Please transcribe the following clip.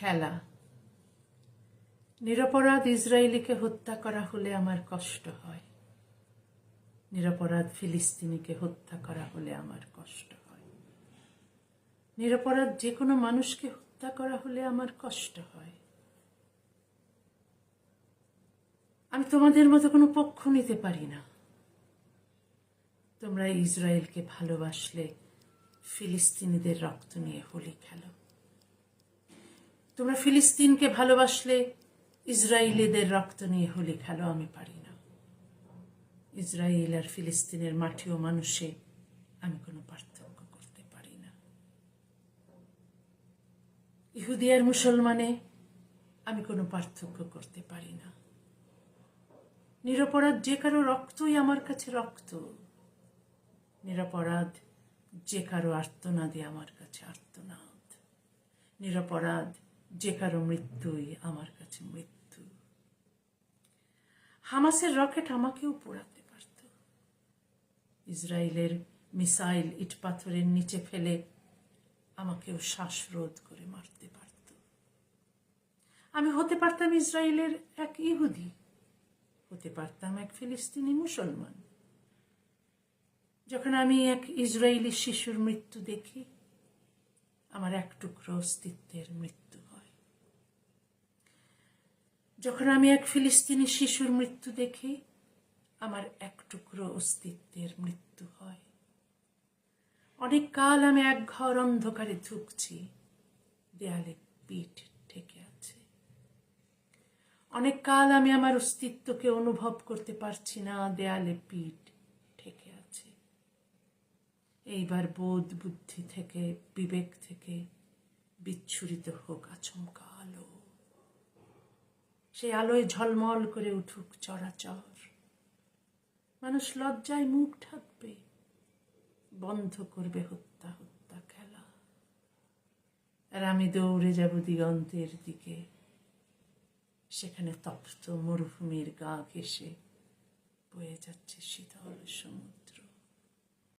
খেলা। নিরপরাধ ইসরায়েলিকে হত্যা করা হলে আমার কষ্ট হয়। নিরপরাধ ফিলিস্তিনিকে হত্যা করা হলে আমার কষ্ট হয়। নিরপরাধ যে কোনো মানুষকে হত্যা করা হলে আমার কষ্ট হয়। আমি তোমাদের মতো কোনো পক্ষ নিতে পারি না। তোমরা ইসরায়েলকে ভালোবাসলে ফিলিস্তিনিদের রক্ত নিয়ে হোলি খেলো। তোমরা ফিলিস্তিনকে ভালোবাসলে ইসরায়েলিদের রক্ত নিয়ে হোলি খেলো, আমি পারি না। ইসরায়েল আর ফিলিস্তিনের মাটি ও মানুষে, আমি কোনো পার্থক্য করতে পারি না। ইহুদি আর মুসলমানে, আমি কোনো পার্থক্য করতে পারি না। নিরপরাধ যে কারও রক্তই আমার কাছে রক্ত, নিরপরাধ যে কারও আর্তনাদে আমার কাছে আর্তনাদ। নিরপরাধ যে কারও মৃত্যুই আমার কাছে মৃত্যু। হামাসের রকেট আমাকেও পোড়াতে পারত। ইসরায়েলের মিসাইল ইট পাথরের নিচে ফেলে আমাকেও শ্বাসরোধ করে মারতে পারত। আমি হতে পারতাম ইসরায়েলের এক ইহুদি, হতে পারতাম এক ফিলিস্তিনি মুসলমান। যখন আমি এক ইসরায়েলি শিশুর মৃত্যু দেখি, আমার এক টুকরো অস্তিত্বের মৃত্যু। যখন আমি এক ফিলিস্তিনি শিশুর মৃত্যু দেখি, আমার এক টুকরো অস্তিত্বের মৃত্যু হয়। অনেক কাল আমি এক ঘর অন্ধকারে ধুকছি, দেয়ালে পিঠ ঠেকে আছে। অনেক কাল আমি আমার অস্তিত্বকে অনুভব করতে পারছি না, দেয়ালে পিঠ ঠেকে আছে। এইবার বোধ বুদ্ধি থেকে, বিবেক থেকে বিচ্ছুরিত হোক আচমকা আলো। সেই আলোয় ঝলমল করে উঠুক চরাচর। মানুষ লজ্জায় মুখ ঢাকবে, বন্ধ করবে হত্যা হত্যা খেলা। আর আমি দৌড়ে যাব দিগন্তের দিকে। সেখানে তপ্ত মরুভূমির গা ঘেসে বয়ে যাচ্ছে শীতল সমুদ্র।